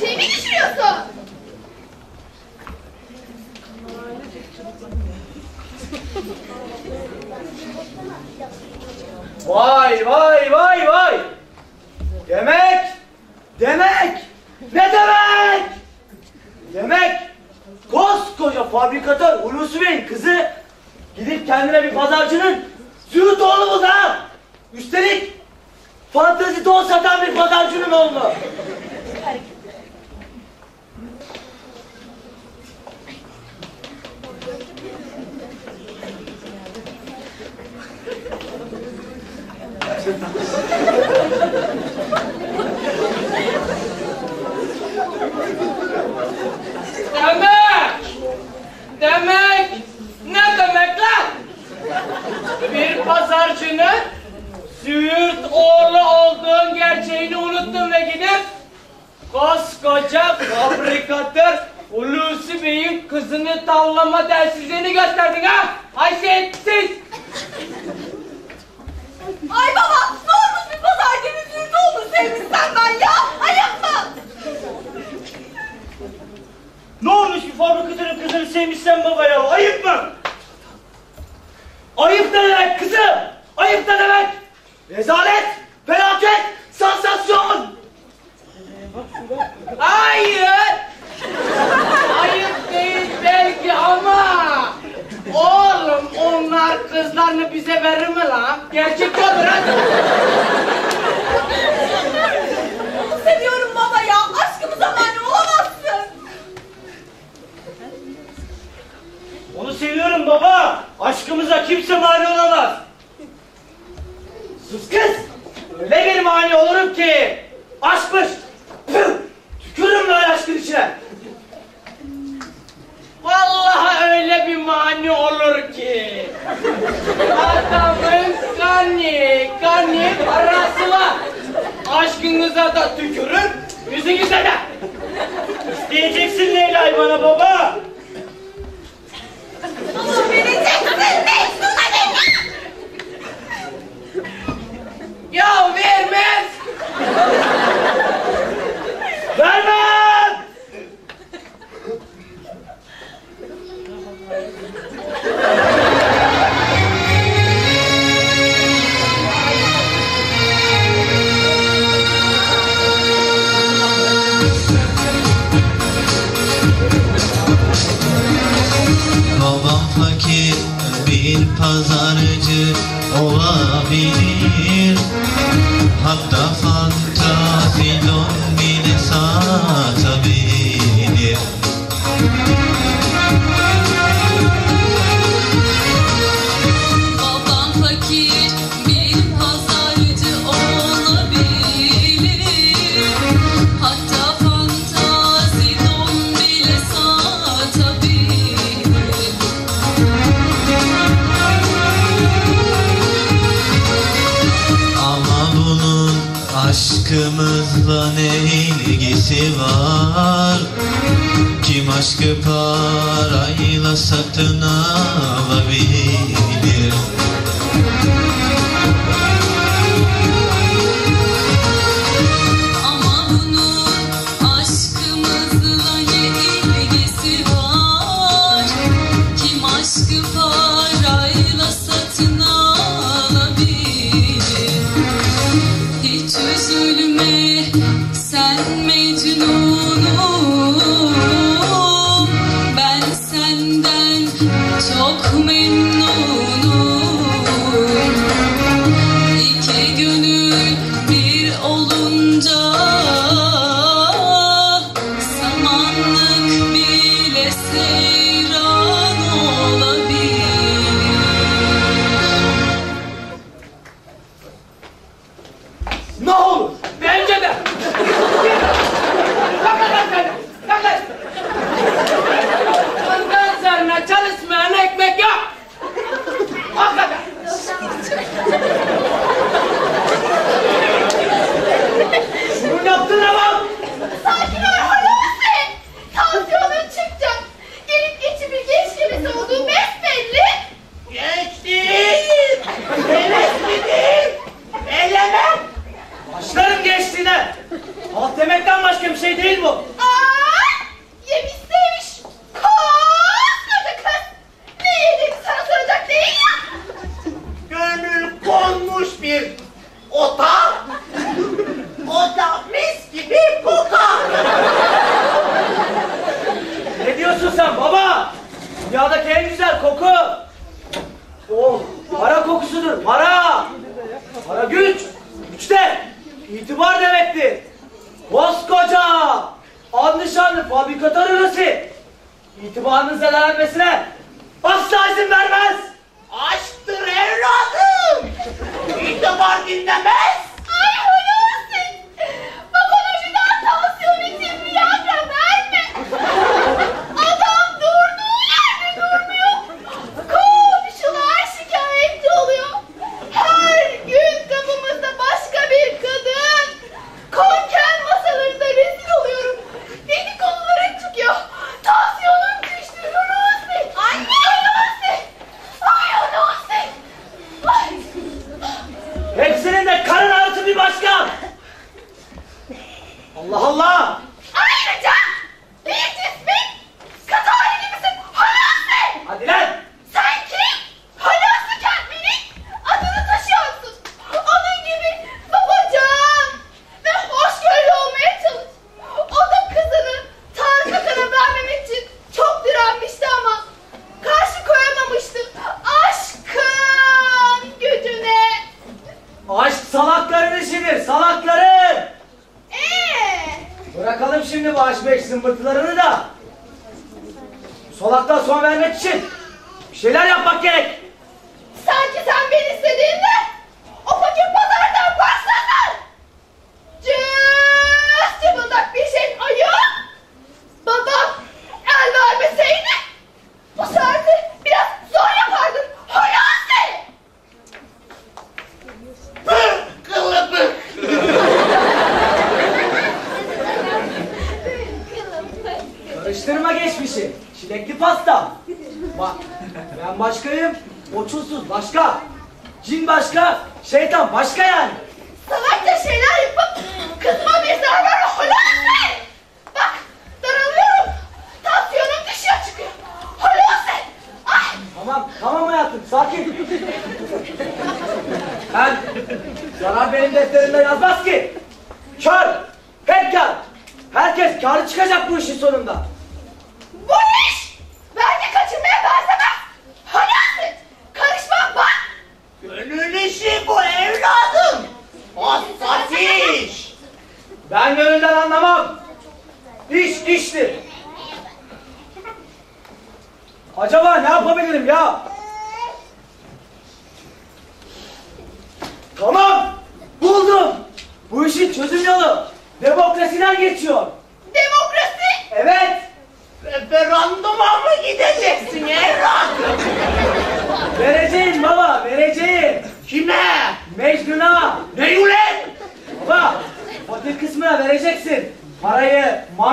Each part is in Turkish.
Şey mi? Vay vay vay vay. Demek, demek, ne demek? Demek koskoca fabrikatör Hulusi Bey'in kızı gidip kendine bir pazarcının züğürt oğlu buldu ha. Üstelik fantezi don satan bir pazarcının oğlu. Demek! Demek! Ne demek lan? Bir pazarcının Züğürt oğlu olduğun gerçeğini unuttun ve gidip koskoca fabrikatör Hulusi Bey'in kızını tavlama dersizliğini gösterdin ha? Haysiyetsiz! Ay baba ne olmuş bir pazarcının zürdü olur sevmişsen ben ya. Ayıp mı? Ne olmuş bir fabrikatörün kızını sevmişsen baba ya? Ayıp mı? Ayıp ne demek kızım? Ayıp ne demek? Rezalet, felaket, sansasyon. Hayır! Onlar kızlarını bize verir mi lan? Gerçek olur hadi. Seviyorum baba ya. Aşkımıza mani olamazsın. Onu seviyorum baba. Aşkımıza kimse mani olamaz. Sus kız. Öyle bir mani olurum ki. Aşkmış. Tükürürüm böyle aşkın içine. Vallahi öyle bir mani olur ki. Adamın gani, gani parası var. Aşkınıza da tükürür, yüzünüze de. İsteyeceksin Leyla'yı bana. Baba ಕಾವಿನೇ aşkımızla ne ilgisi var? Kim aşkı parayla satın alabilir? Hiç üzülme Thank you. sei dele, irmão. İtibarlı fabrikatör Hulusi itibarının zedelenmesine asla izin vermez. Aşktır evladım. İtibar dinlemez. Allah Allah. Solaktan son vermek için bir şeyler yapmak gerek. Sanki sen beni istediğinde ben başkayım. O çulsuz başka. Cin başka. Şeytan başka yani. Salakça şeyler yapıp kızma bir zarar Hulusi! Bak daralıyorum. Tansiyonum düşüyor çıkıyor. Hulusi! Ay! Tamam tamam hayatım sakin. Ben zarar benim defterimde yazmaz ki. Kör. Hep kar. Herkes karlı çıkacak bu işin sonunda. Bu iş vergi kaçırmaya benzemez. Hulusi! Karışmam bak! Gönül işi bu evladım. Hassas iş. Ben gönülden anlamam. İş iştir. Acaba ne yapabilirim ya? Tamam. Buldum. Bu işin çözüm yolu demokrasiden geçiyor. Demokrasi! Evet. Referanduma mı gideceksin evladım? Vereceğim baba vereceğim.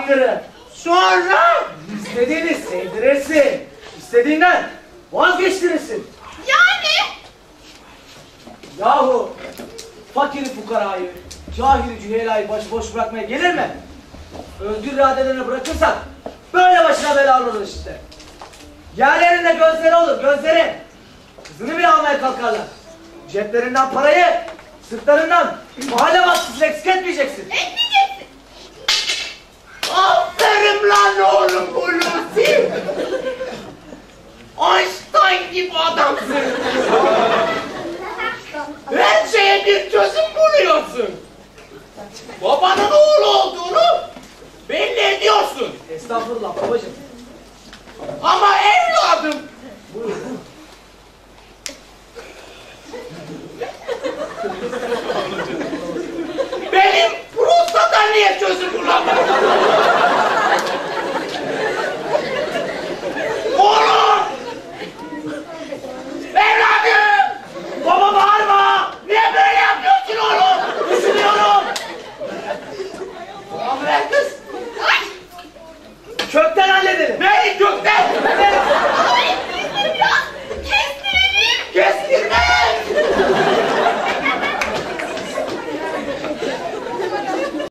Mangırı. Sonra? İstediğini sevdirirsin. İstediğinden vazgeçtirirsin. Yani Yahu fakiri fukarayı, cahili cühelayı başıboş bırakmaya gelir mi? Özgür iradelerine bırakırsak böyle başına bela olur işte. Yerlerinde gözleri olur, gözleri. Kızını bile almaya kalkarlar. Ceplerinden parayı, sırtlarından mahalle baskısını eksik etmeyeceksin. etmeyeceksin. Aferin